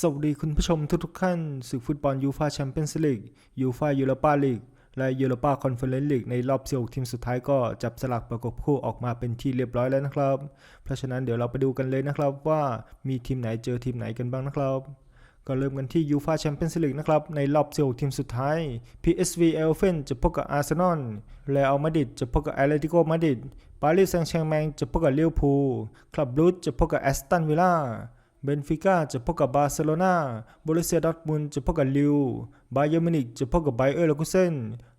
สวัสดีคุณผู้ชมทุกทุกๆท่านศึกฟุตบอลยูฟาแชมเปี้ยนส์ลีกยูฟายูโรปาลีกและยูโรปาคอนเฟอเรนซ์ลีกในรอบ16ทีมสุดท้ายก็จับสลักประกบคู่ออกมาเป็นที่เรียบร้อยแล้วนะครับ เพราะฉะนั้นเดี๋ยวเราไปดูกันเลยนะครับว่ามีทีมไหนเจอทีมไหนกันบ้างนะครับก็เริ่มกันที่ยูฟาแชมเปี้ยนส์ลีกนะครับ ในรอบ16ทีมสุดท้าย PSV เอลเฟนจะพบกับอาร์เซนอลเรอัลมาดริดจะพบกับแอตเลติโกมาดริดปารีสแซงต์แชร์แมงจะพบกับลิเวอร์พูลคลับบรูจะพบกับแอสตันวิลล่า เบนฟิก้าจะพบกับบาร์เซโลนาบรูเซียดอทมุนจะพบกับลิวบาเยอร์มินิกจะพบกับไบเออร์เลกุเซน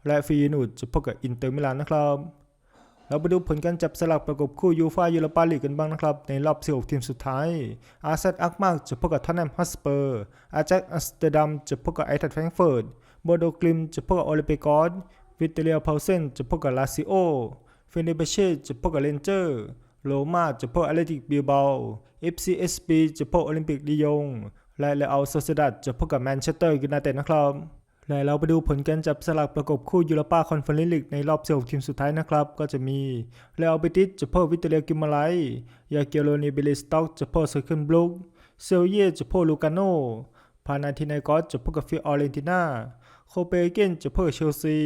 และฟีนูดจะพบกับอินเตอร์มิลานนะครับ เราไปดูผลการจับสลักประกบคู่ยูฟายูโรปาลีกกันบ้างนะครับ ในรอบ 16 ทีมสุดท้าย อาร์เซนอักมากจะพบกับทอตแนมฮอสเปอร์ อาแจ็คอัสเตอร์ดัมจะพบกับไอทัดแฟรงเฟิร์ตโบโดกลิมจะพบกับโอลิมปิกอสวิตเตเลียพาวเซนจะพบกับลาซิโอเฟเนเบเช่จะพบกับเรนเจอร์ โรม่าจะพบกับแอตเลติกบิลเบา FCSB จะพบกับโอลิมปิกลียง และเลอัลโซเซดัดจะพบกับแมนเชสเตอร์ยูไนเต็ดนะครับ และเราไปดูผลการจับสลักประกบคู่ยูโรปาคอนเฟอเรนซ์ลีกในรอบ16ทีมสุดท้ายนะครับ ก็จะมีเรอัลเบติสจะพบกับวิตเตเลียกิมาไลยาเกโรนีเบลิสต็อกจะพบกับเซอร์เคิลบลูกเซลเย่จะพบกับลูกาโนพานาทินายกอสจะพบกับฟิออเรนตินาโคเปเกนจะพบกับเชลซี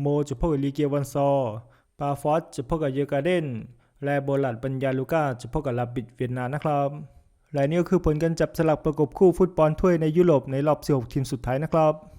โมจะพบกับลีเกียวันซอร์ปาฟอสจะพบกับเยอการ์เดน และโบลัดปัญญาลูก้าจะพบกับลาบิดเวียนนานะครับและนี่ก็คือผลการจับสลักประกบคู่ฟุตบอลถ้วยในยุโรปในรอบ 16 ทีมสุดท้ายนะครับ